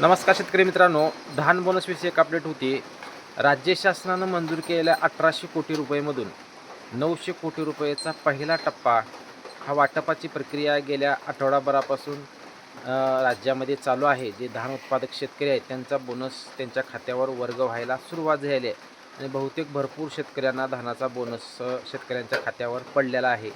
नमस्कार शेतकरी मित्रांनो धान बोनसविषयी एक अपडेट होती. राज्य शासनानं मंजूर केलेल्या अठराशे कोटी रुपयेमधून नऊशे कोटी रुपयेचा पहिला टप्पा हा वाटपाची प्रक्रिया गेल्या आठवडाभरापासून राज्यामध्ये चालू आहे. जे धान उत्पादक शेतकरी आहेत त्यांचा बोनस त्यांच्या खात्यावर वर्ग व्हायला सुरुवात झाली आहे. आणि बहुतेक भरपूर शेतकऱ्यांना धानाचा बोनस शेतकऱ्यांच्या खात्यावर पडलेला आहे.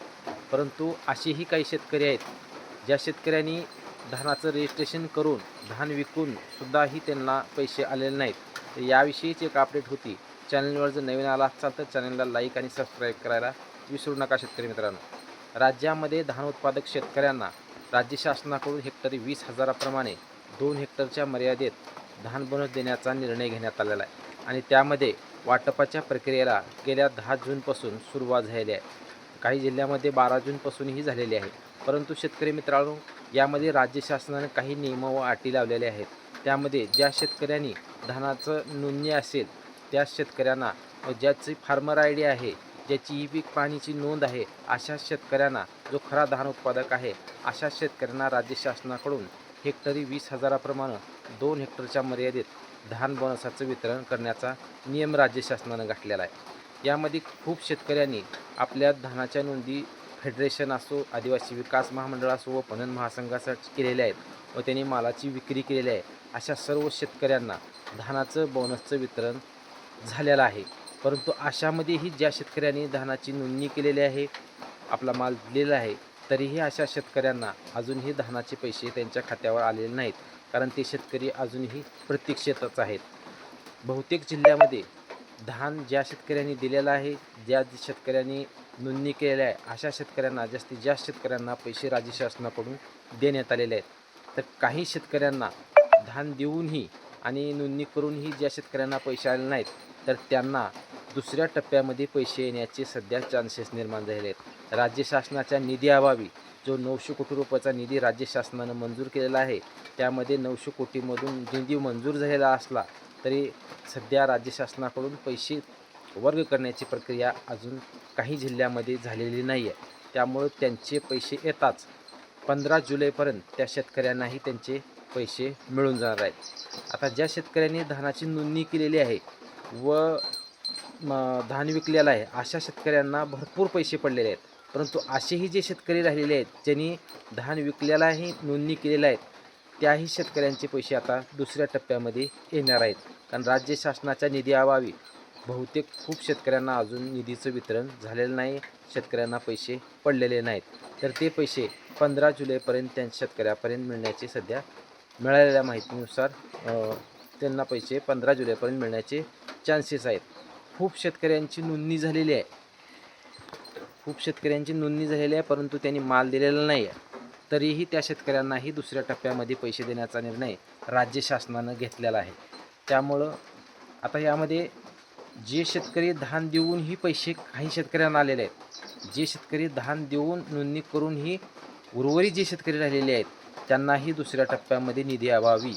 परंतु असेही काही शेतकरी आहेत ज्या शेतकऱ्यांनी धानाचं रजिस्ट्रेशन करून धान विकून सुद्धाही त्यांना पैसे आलेले नाहीत. तर याविषयीच एक अपडेट होती. चॅनलवर जर नवीन आला असाल तर चॅनलला लाईक आणि सबस्क्राईब करायला विसरू नका शेतकरी मित्रांनो. राज्यामध्ये धान उत्पादक शेतकऱ्यांना राज्य शासनाकडून हेक्टरी वीस हजाराप्रमाणे दोन हेक्टरच्या मर्यादेत धान बोनस देण्याचा निर्णय घेण्यात आलेला आहे. आणि त्यामध्ये वाटपाच्या प्रक्रियेला गेल्या दहा जूनपासून सुरुवात झालेली आहे. काही जिल्ह्यामध्ये बारा जूनपासूनही झालेली आहे. परंतु शेतकरी मित्रांनो यामध्ये राज्य शासनाने काही नियम व अटी लावलेल्या आहेत. त्यामध्ये ज्या शेतकऱ्यांनी धानाचं नोंदणी असेल त्या शेतकऱ्यांना व ज्याची फार्मर आय डी आहे ज्याची ई पीक पाणीची नोंद आहे अशा शेतकऱ्यांना जो खरा धान उत्पादक आहे अशा शेतकऱ्यांना राज्य शासनाकडून हेक्टरी वीस हजाराप्रमाणे दोन हेक्टरच्या मर्यादेत धान बोनसाचं वितरण करण्याचा नियम राज्य शासनानं घातलेला आहे. यामध्ये खूप शेतकऱ्यांनी आपल्या धानाच्या नोंदी फेडरेशन असो आदिवासी विकास महामंडळ असो व पणन महासंघासाठी केलेले आहेत व त्यांनी मालाची विक्री केलेली आहे अशा सर्व शेतकऱ्यांना धानाचं बोनसचं वितरण झालेलं आहे. परंतु अशामध्येही ज्या शेतकऱ्यांनी धानाची नोंदणी केलेली आहे आपला माल दिलेला आहे तरीही अशा शेतकऱ्यांना अजूनही धानाचे पैसे त्यांच्या खात्यावर आलेले नाहीत कारण ते शेतकरी अजूनही प्रतीक्षेतच आहेत. बहुतेक जिल्ह्यामध्ये धान ज्या शेतकऱ्यांनी दिलेलं आहे ज्या शेतकऱ्यांनी नोंदणी केलेल्या आहे अशा शेतकऱ्यांना जास्तीत जास्त शेतकऱ्यांना पैसे राज्य शासनाकडून देण्यात आलेले आहेत. तर काही शेतकऱ्यांना धान देऊनही आणि नोंदणी करूनही ज्या शेतकऱ्यांना पैसे आले नाहीत तर त्यांना दुसऱ्या टप्प्यामध्ये पैसे येण्याचे सध्या चान्सेस निर्माण झालेले आहेत. राज्य शासनाच्या निधीअभावी जो नऊशे कोटी रुपयाचा निधी राज्य शासनानं मंजूर केलेला आहे त्यामध्ये नऊशे कोटीमधून निधी मंजूर झालेला असला तरी सध्या राज्य शासनाकडून पैसे वर्ग करण्याची प्रक्रिया अजून काही जिल्ह्यामध्ये झालेली नाही आहे त्यामुळं त्यांचे पैसे येताच पंधरा जुलैपर्यंत त्या शेतकऱ्यांनाही त्यांचे पैसे मिळून जाणार आहेत. आता ज्या शेतकऱ्यांनी धानाची नोंदणी केलेली आहे व धान विकलेलं आहे अशा शेतकऱ्यांना भरपूर पैसे पडलेले आहेत. परंतु असेही जे शेतकरी राहिलेले आहेत ज्यांनी धान विकल्यालाही नोंदणी केलेल्या आहेत त्याही शेतकऱ्यांचे पैसे आता दुसऱ्या टप्प्यामध्ये येणार आहेत. कारण राज्य शासनाच्या निधीअभावी बहुतेक खूप शेतकऱ्यांना अजून निधीचं वितरण झालेलं नाही. शेतकऱ्यांना पैसे पडलेले नाहीत. तर ते पैसे पंधरा जुलैपर्यंत त्यांच्या शेतकऱ्यापर्यंत मिळण्याचे सध्या मिळालेल्या माहितीनुसार त्यांना पैसे पंधरा जुलैपर्यंत मिळण्याचे चान्सेस आहेत. खूप शेतकऱ्यांची नोंदणी झालेली आहे. खूप शेतकऱ्यांची नोंदणी झालेली आहे परंतु त्यांनी माल दिलेला नाही आहे तरीही त्या शेतकऱ्यांनाही दुसऱ्या टप्प्यामध्ये पैसे देण्याचा निर्णय राज्य शासनानं घेतलेला आहे. त्यामुळं आता यामध्ये जे शेतकरी धान देऊनही पैसे काही शेतकऱ्यांना आलेले आहेत जे शेतकरी धान देऊन नोंदणी करूनही उर्वरित जे शेतकरी राहिलेले आहेत त्यांनाही दुसऱ्या टप्प्यामध्ये निधी अभावी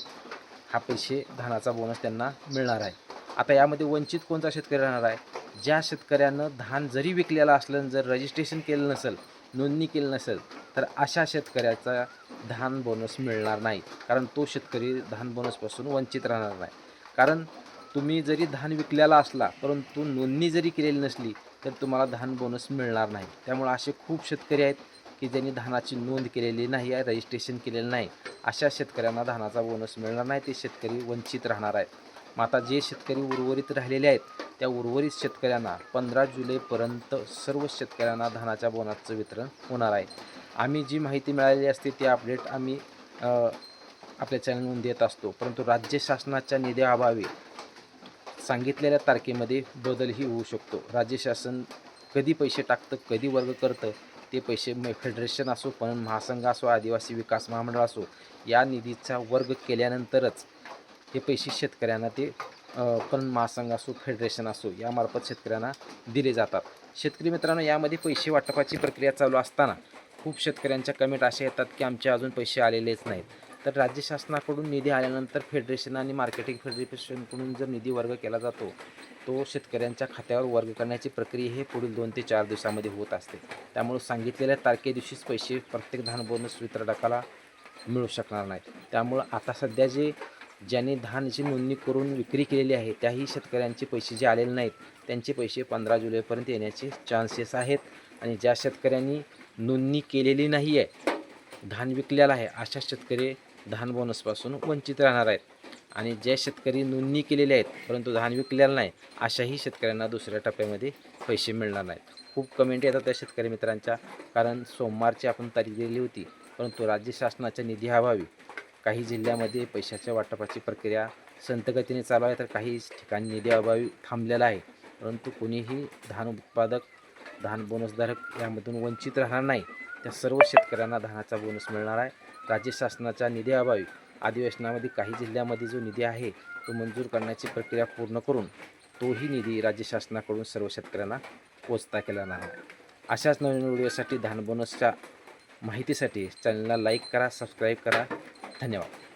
हा पैसे धानाचा बोनस त्यांना मिळणार आहे. आता यामध्ये वंचित कोणता शेतकरी राहणार आहे? ज्या शेतकऱ्यानं धान जरी विकलेलं असलं जर रजिस्ट्रेशन केलं नसेल नोंदणी केली नसेल तर अशा शेतकऱ्याचा धान बोनस मिळणार नाही. कारण तो शेतकरी धान बोनसपासून वंचित राहणार नाही. कारण तुम्ही जरी धान विकलेला असला परंतु नोंदणी जरी केलेली नसली तर तुम्हाला धान बोनस मिळणार नाही. त्यामुळे असे खूप शेतकरी आहेत की ज्यांनी धानाची नोंद केलेली नाही आहे रजिस्ट्रेशन केलेलं नाही अशा शेतकऱ्यांना धानाचा बोनस मिळणार नाही. ते शेतकरी वंचित राहणार आहेत. मग आता जे शेतकरी उर्वरित राहिलेले आहेत त्या उर्वरित शेतकऱ्यांना पंधरा जुलैपर्यंत सर्व शेतकऱ्यांना धानाच्या बोनसचं वितरण होणार आहे. आम्ही जी माहिती मिळालेली असते ती अपडेट आम्ही आपल्या चॅनलवरून देत असतो. परंतु राज्य शासनाच्या निधीअभावी सांगितलेल्या तारखेमध्ये बदलही होऊ शकतो. राज्य शासन कधी पैसे टाकतं कधी वर्ग करतं ते पैसे म फेडरेशन असो पण महासंघ असो आदिवासी विकास महामंडळ असो या निधीचा वर्ग केल्यानंतरच हे पैसे शेतकऱ्यांना ते पण महासंघ असो फेडरेशन असो यामार्फत शेतकऱ्यांना दिले जातात. शेतकरी मित्रांनो यामध्ये पैसे वाटपाची प्रक्रिया चालू असताना खूप शेतकऱ्यांच्या कमेंट अशा येतात की आमचे अजून पैसे आलेलेच नाहीत. तर राज्य शासनाकडून निधी आल्यानंतर फेडरेशन आणि मार्केटिंग फेडरेशनकडून जर निधी वर्ग केला जातो तो शेतकऱ्यांच्या खात्यावर वर्ग करण्याची प्रक्रिया हे पुढील दोन ते चार दिवसामध्ये होत असते. त्यामुळे सांगितलेल्या तारखे दिवशीच पैसे प्रत्येक धान बोनस वितरकाला मिळू शकणार नाहीत. त्यामुळं आता सध्या जे ज्यांनी धानची नोंदणी करून विक्री केलेली आहे त्याही शेतकऱ्यांचे पैसे जे आलेले नाहीत त्यांचे पैसे पंधरा जुलैपर्यंत येण्याचे चान्सेस आहेत. आणि ज्या शेतकऱ्यांनी नोंदणी केलेली नाही आहे धान विकलेलं आहे अशा शेतकरी धान बोनसपासून वंचित राहणार आहेत. आणि जे शेतकरी नोंदणी केलेले आहेत परंतु धान विकलेलं नाही अशाही शेतकऱ्यांना दुसऱ्या टप्प्यामध्ये पैसे मिळणार नाहीत. खूप कमेंट येतात त्या शेतकरी मित्रांच्या कारण सोमवारची आपण तारीख दिलेली होती परंतु राज्य शासनाच्या निधी अभावी काही जिल्ह्यामध्ये पैशाच्या वाटपाची प्रक्रिया संतगतीने चालू आहे तर काही ठिकाणी निधी अभावी थांबलेला आहे. परंतु कोणीही धान उत्पादक धान बोनसधारक यामधून वंचित राहणार नाही. त्या सर्व शेतकऱ्यांना धानाचा बोनस मिळणार आहे. राज्य शासनाच्या निधी अभावी अधिवेशनामध्ये काही जिल्ह्यामध्ये जो निधी आहे तो मंजूर करण्याची प्रक्रिया पूर्ण करून तोही निधी राज्य शासनाकडून सर्व शेतकऱ्यांना पोचता केला नाही. अशाच नवीन व्हिडिओसाठी धान बोनसच्या माहितीसाठी चॅनलला लाईक करा सबस्क्राईब करा. धन्यवाद.